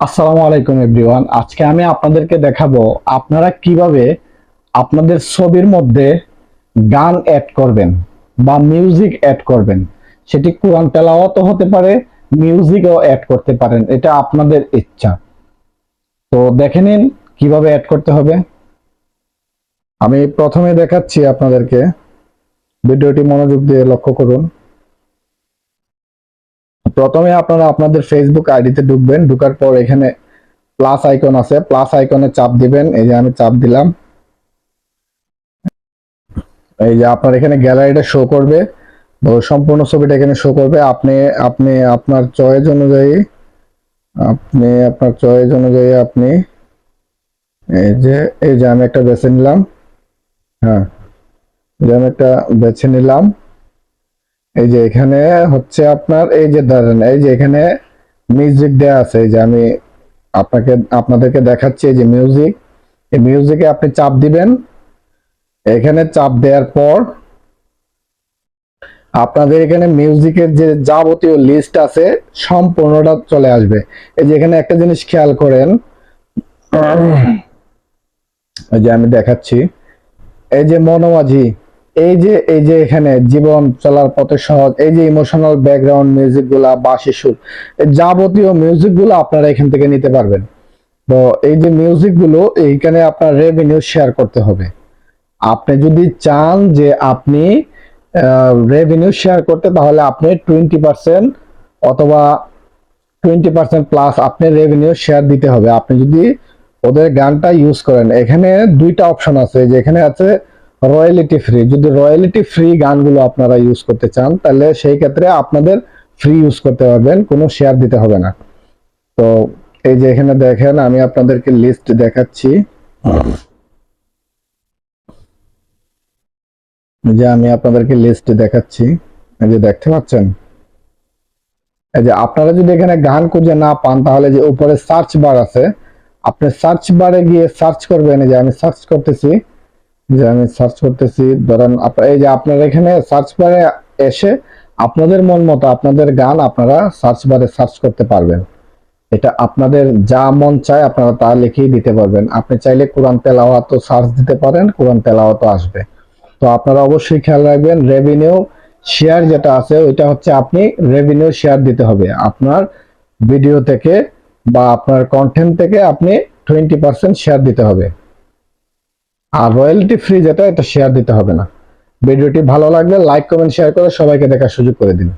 আসসালামু আলাইকুম এভরিওয়ান। আজকে আমি আপনাদেরকে দেখাবো আপনারা কীভাবে আপনাদের ছবির মধ্যে গান অ্যাড করবেন বা মিউজিক অ্যাড করবেন। সেটি কোরআন তেলাওয়াতও হতে পারে মিউজিকও অ্যাড করতে পারেন, এটা আপনাদের ইচ্ছা। তো দেখে নিন কীভাবে অ্যাড করতে হবে। আমি প্রথমে দেখাচ্ছি আপনাদেরকে। ভিডিওটি মনোযোগ দিয়ে লক্ষ্য করুন। প্রথমে আপনারা আপনাদের ফেসবুক আইডিতে ঢুকবেন, ঢুকার পর এখানে প্লাস আইকন আছে। প্লাস আইকনে চাপ দিবেন, এই যে আমি চাপ দিলাম। এই যে আপনার এখানে গ্যালারিটা শো করবে। সম্পূর্ণ ছবিটা এখানে শো করবে। আপনি আপনি আপনার চয়েস অনুযায়ী, আপনি আপনার চয়েস অনুযায়ী আপনি এই যে এই যে আমি একটা বেছে নিলাম। হ্যাঁ যে আমি একটা বেছে নিলাম। এই যে এখানে হচ্ছে আপনার, এই যে ধরেন, এই যে এখানে মিউজিক দেওয়া আছে, এই যে আমি আপনাকে, আপনাদেরকে দেখাচ্ছি, এই যে মিউজিক এই মিউজিকে আপনি চাপ দিবেন। এখানে চাপ দেওয়ার পর আপনাদের এখানে মিউজিকের যে যাবতীয় লিস্ট আছে, সম্পূর্ণটা চলে আসবে। এই যে এখানে একটা জিনিস খেয়াল করেন। এই যে আমি দেখাচ্ছি। এই যে মনোমাঝি। এই যে এই যে এখানে জীবন চলার পথে সহজ, এই যে ইমোশনাল ব্যাকগ্রাউন্ড মিউজিকগুলা বাসি সুর যাবতীয় মিউজিকগুলো আপনারা এখান থেকে নিতে পারবেন। তো এই যে মিউজিকগুলো, এইখানে আপনার রেভিনিউ শেয়ার করতে হবে। আপনি যদি চান যে আপনি রেভিনিউ শেয়ার করতে, তাহলে আপনি টোয়েন্টি পার্সেন্ট অথবা টোয়েন্টি পার্সেন্ট প্লাস আপনি রেভিনিউ শেয়ার দিতে হবে। আপনি যদি ওদের গানটা ইউজ করেন, এখানে দুইটা অপশন আছে। যে এখানে আছে রয়্যালিটি ফ্রি যদি রয়্যালিটি ফ্রি গানগুলো আপনারা ইউজ করতে চান, তাহলে সেই ক্ষেত্রে আপনাদের ফ্রি ইউজ করতে পারবেন, কোনো শেয়ার দিতে হবে না। তো এই যে এখানে দেখেন, আমি আপনাদেরকে লিস্ট দেখাচ্ছি। যে আমি আপনাদেরকে লিস্ট দেখাচ্ছি। এই যে দেখতে পাচ্ছেন? এই যে আপনারা যদি এখানে গান খুঁজে না পান, তাহলে যে উপরে সার্চ বার আছে, আপনি সার্চ বারে গিয়ে সার্চ করবেন যে আমি সার্চ করতেছি। যে আমি সার্চ করতেছি, ধরেন এই যে আপনার এখানে সার্চ বারে এসে আপনাদের মন মতো আপনাদের গান আপনারা সার্চ বারে সার্চ করতে পারবেন। এটা আপনাদের যা মন চায় আপনারা তা লিখেই দিতে পারবেন। আপনি চাইলে কোরআন তেলাওয়াত সার্চ দিতে পারেন, কোরআন তেলাওয়াত আসবে। তো আপনারা অবশ্যই খেয়াল রাখবেন রেভিনিউ শেয়ার যেটা আছে, ওইটা হচ্ছে আপনি রেভিনিউ শেয়ার দিতে হবে। আপনার ভিডিও থেকে বা আপনার কন্টেন্ট থেকে আপনি টোয়েন্টি পার্সেন্ট শেয়ার দিতে হবে। আর রয়্যালটি ফ্রি যেটা, এটা শেয়ার দিতে হবে না। ভিডিওটি ভালো লাগলে লাইক কমেন্ট শেয়ার করে সবাইকে দেখার সুযোগ করে দিন।